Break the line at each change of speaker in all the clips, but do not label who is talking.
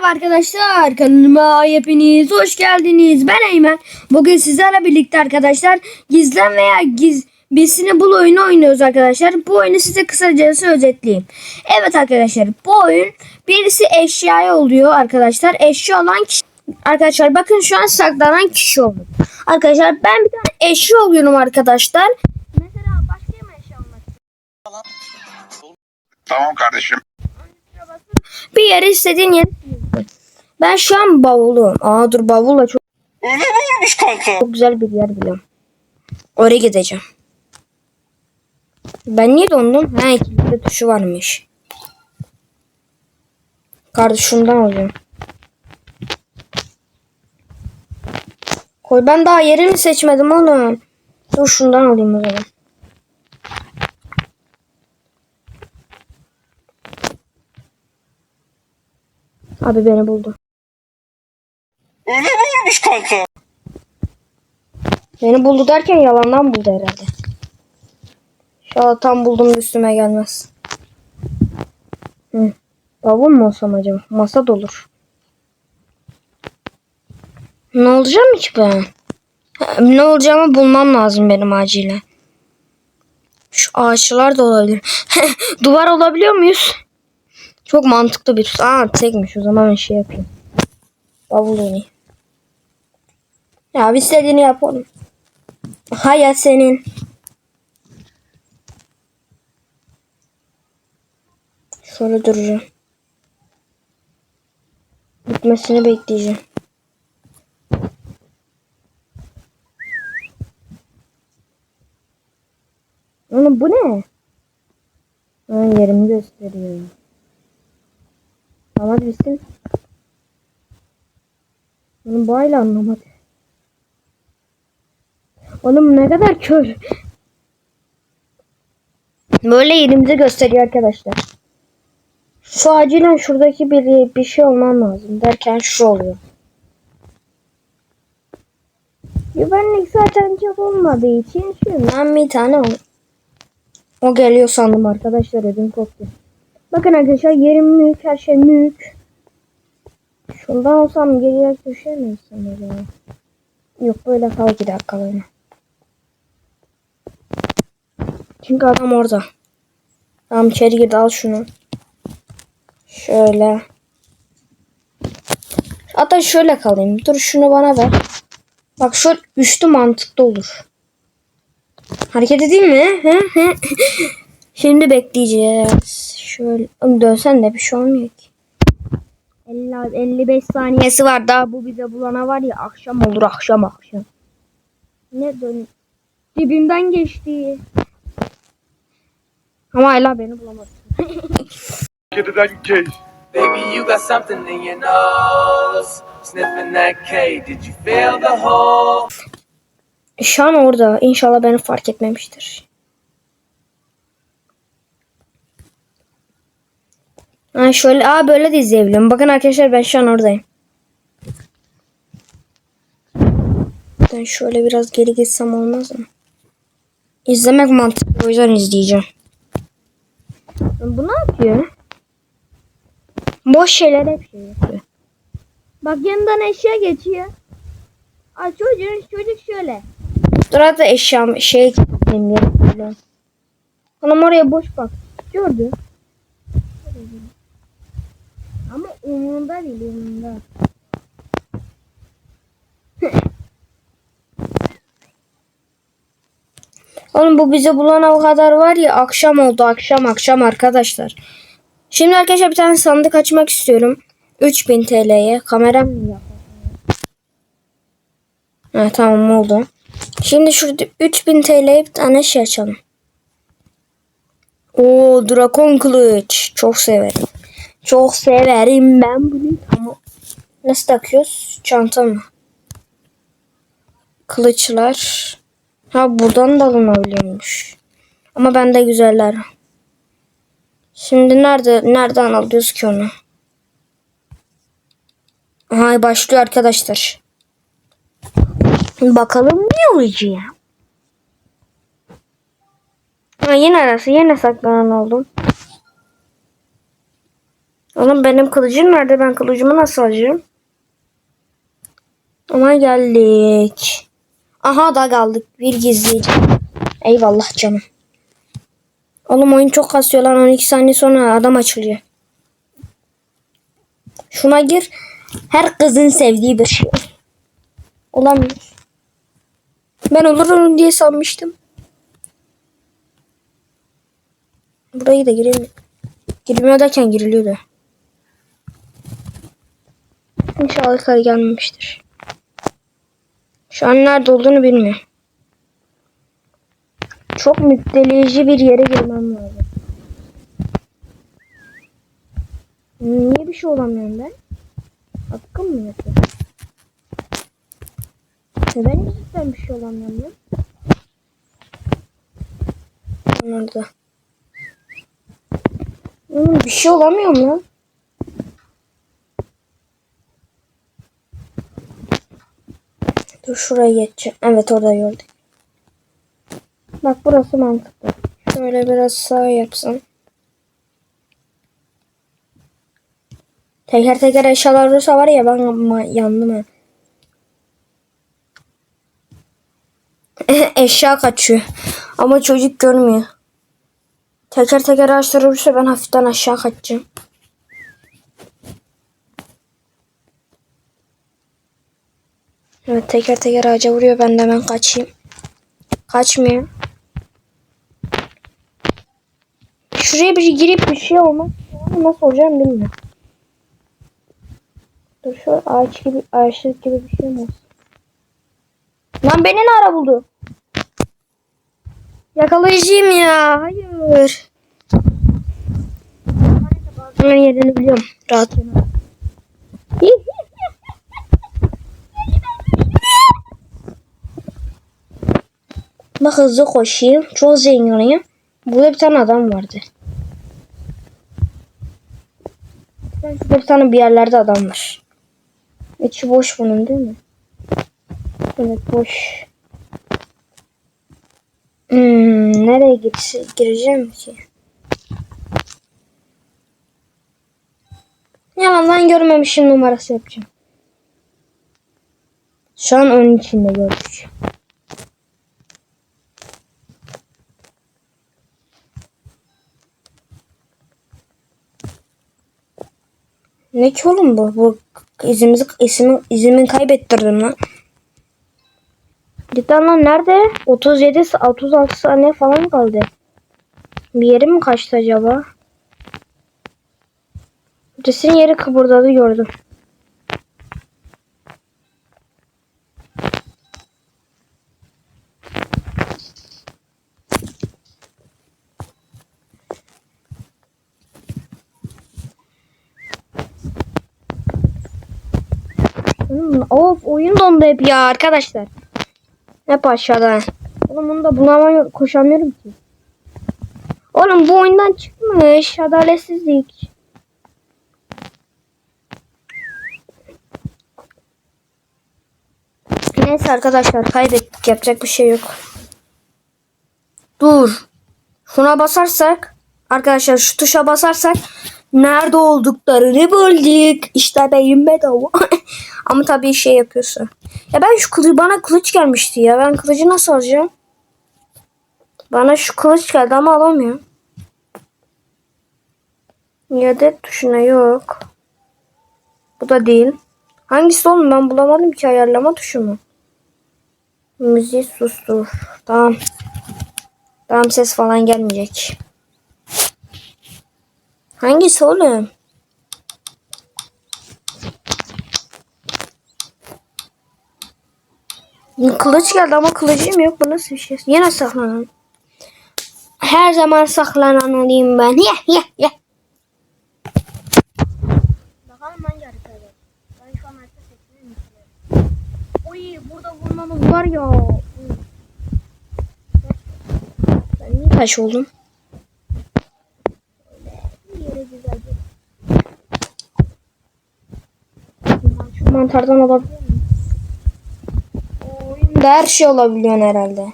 Merhaba arkadaşlar kanalıma hepiniz hoş geldiniz. Ben Eymen. Bugün sizlerle birlikte arkadaşlar gizlen veya giz birisini bul oyunu oynuyoruz arkadaşlar. Bu oyunu size kısacası özetleyeyim. Evet arkadaşlar bu oyun birisi eşyaya oluyor arkadaşlar. Eşya olan kişi Arkadaşlar bakın şu an saklanan kişi oldu. Arkadaşlar ben bir tane eşya oluyorum arkadaşlar. Mesela başka bir eşya olmak
Tamam kardeşim.
Bir yere istediğin yere. Ben şu an bavulum. Aa dur bavulla çok,
Öyle mi olmuş kanka?
çok güzel bir yer biliyorum. Oraya gideceğim. Ben niye dondum? Ha ikili tuşu varmış. Kardeş şundan alıyorum. Koy ben daha yerini seçmedim oğlum. Dur şundan alayım o zaman. Abi beni buldu.
Öyle mi olmuş kanka?
Beni buldu derken yalandan buldu herhalde. İnşallah tam buldum üstüme gelmez. Hı. Bavul mu olsam acaba? Masa da olur. Ne olacağım ki ben? Ne olacağımı bulmam lazım benim acilen. Şu ağaçlar da olabilir. Duvar olabiliyor muyuz? Çok mantıklı bir. Aa tekmiş o zaman ben şey yapayım. Bavul oynayayım. Ya istediğini yap oğlum. Hayat senin. Şöyle duracağım. Bitmesini bekleyeceğim. Oğlum bu ne? Ha, yerimi gösteriyor. Tamam hadi bitsin. Oğlum bu aile anlamadı. Oğlum ne kadar kör. Böyle yerimizi gösteriyor arkadaşlar. Şu acilen şuradaki bir, bir şey olmam lazım derken şu oluyor. Güvenlik zaten çok olmadığı için şundan bir tane ol. O geliyor sandım arkadaşlar ödüm koptu. Bakın arkadaşlar yerim mülk her şey mülk. Şundan olsam geriye düşemezsem acaba. Yok böyle kal bir dakika böyle. Çünkü adam orada. Tamam içeri girdi al şunu. Şöyle. Hatta şöyle kalayım. Dur şunu bana ver. Bak şu üçlü mantıklı olur. Hareket edeyim mi? Şimdi bekleyeceğiz. Şöyle Oğlum dönsen de bir şey olmuyor ki. 50, 55 saniyesi var daha bu bize bulana var ya akşam olur akşam akşam. Ne dön? Dibimden geçti. Ama hala beni bulamadı.
Kediden gay.
Baby, you got something in your nose. Sniffing that K, did you feel the hole?
Şu an orada. İnşallah beni fark etmemiştir. Ha şöyle aa böyle de izleyebilirim. Bakın arkadaşlar ben şu an oradayım. Ben şöyle biraz geri gitsem olmaz mı? İzlemek mantıklı o yüzden izleyeceğim. Bu ne yapıyor? Boş şeyler şey yapıyor. Bak yanından eşya geçiyor. Aa çocuk, çocuk şöyle. Dur hatta eşyam şey benim yerim. Hanım oraya boş bak. Gördü. Ama umurunda değil umurunda. Oğlum bu bize bulana o kadar var ya akşam oldu akşam akşam arkadaşlar. Şimdi arkadaşlar bir tane sandık açmak istiyorum. 3000 TL'ye kameram. Ha, tamam oldu. Şimdi şurada 3000 TL'ye bir tane şey açalım. Oo Drakon kılıç. Çok severim. Çok severim ben bunu. Ama nasıl takıyoruz? Çanta mı? Kılıçlar. Ha buradan da alınabiliyormuş. Ama bende güzeller. Şimdi nerede nereden alıyoruz ki onu? Aha başlıyor arkadaşlar. Bakalım ne olacak? Ha, yine arası yine saklanan oldum. Oğlum benim kılıcım nerede? Ben kılıcımı nasıl alacağım? Ama geldik. Aha da kaldık. Bir gizleyici. Eyvallah canım. Oğlum oyun çok kasıyor lan. 12 saniye sonra adam açılıyor. Şuna gir. Her kızın sevdiği bir şey. Olamıyor. Ben olurum diye sanmıştım. Burayı da girelim. Girmiyor derken giriliyordu. İnşallah yukarı gelmemiştir. Şu an nerede olduğunu bilmiyor. Çok müpteleyici bir yere girmem lazım. Niye bir şey olamıyorum ben? Hakkım mı yapıyor? Neden yüzünden bir şey olamıyorum ya? Nerede? Hmm, bir şey olamıyorum lan. Dur şuraya geçeceğim. Evet orada gördük. Bak burası mantıklı. Şöyle biraz sağ yapsam. Teker teker eşyalar olursa var ya ben yandım ha. Eşya kaçıyor. Ama çocuk görmüyor. Teker teker ağaçlar olursa ben hafiften aşağı kaçacağım. Evet teker teker ağaca vuruyor. Ben de hemen kaçayım. Kaçmıyor. Şuraya bir girip bir şey olmaz. Nasıl olacağını bilmiyorum. Dur şu ağaç gibi ağaçlık gibi bir şey olsun? Lan beni ne ara buldu? Yakalayıcıyım ya. Hayır. Ben yerini biliyorum. Rahat Bak hızlı koşayım. Çok zenginim. Burada bir tane adam vardı. Şurada bir tane bir yerlerde adam var. İçi boş bunun değil mi? Evet boş. Hmm, nereye girse, gireceğim ki? Yalandan görmemişim numarası yapacağım. Şu an onun içinde gördük. Ne ki oğlum bu? Bu izimizi ismi izimi kaybettirdim lan. Cidden lan nerede? 37 36 saniye falan kaldı. Bir yeri mi kaçtı acaba? Birisinin yeri kıpırdadı gördüm. Hmm, Of oyun dondu hep ya arkadaşlar. Hep aşağıda. Oğlum bunu da bulamıyorum. Koşamıyorum ki. Oğlum bu oyundan çıkmış. Adaletsizlik. Neyse arkadaşlar kaybettik. Yapacak bir şey yok. Dur. Şuna basarsak arkadaşlar şu tuşa basarsak nerede olduklarını bulduk. İşte beyin bedava. Ama tabii şey yapıyorsun. Ya ben şu kılıcı bana kılıç gelmişti ya. Ben kılıcı nasıl alacağım? Bana şu kılıç geldi ama alamıyorum. İade tuşuna yok. Bu da değil. Hangisi oğlum ben bulamadım ki ayarlama tuşu mu? Müziği sustur. Tamam. Tamam ses falan gelmeyecek. Hangisi oğlum? Kılıç geldi ama kılıcım yok. Bu nasıl bir şey? Yine saklanan. Her zaman saklanan olayım ben. Ye ye ye. Bakalım hangi haritada. Ben şu an harita seçmeyi Oy burada vurmamız var ya. Ben niye taş oldum? Mantardan olabilir oyunda her şey olabiliyor herhalde.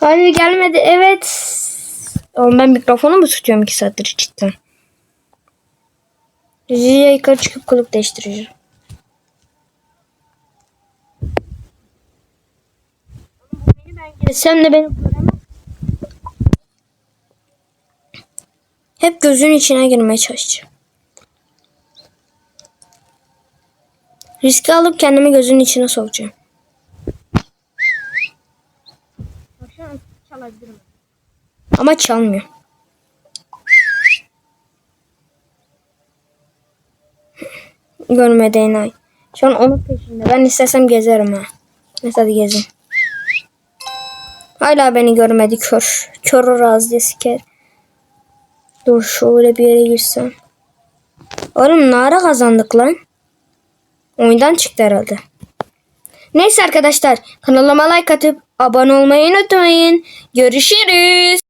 Hayır gelmedi. Evet. Oğlum ben mikrofonu mu tutuyorum iki saattir cidden? Rize'ye yukarı çıkıp kılık değiştireceğim. Sen de beni göremez. Hep gözün içine girmeye çalışacağım. Riski alıp kendimi gözünün içine sokacağım. Ama çalmıyor. Görmedi enayi. Şu an onun peşinde. Ben istesem gezerim ha. Hadi gezin. Hala beni görmedi kör. Kör razı siker. Dur şöyle bir yere girsem. Oğlum ne ara kazandık lan? Oyundan çıktı herhalde. Neyse arkadaşlar kanalıma like atıp abone olmayı unutmayın. Görüşürüz.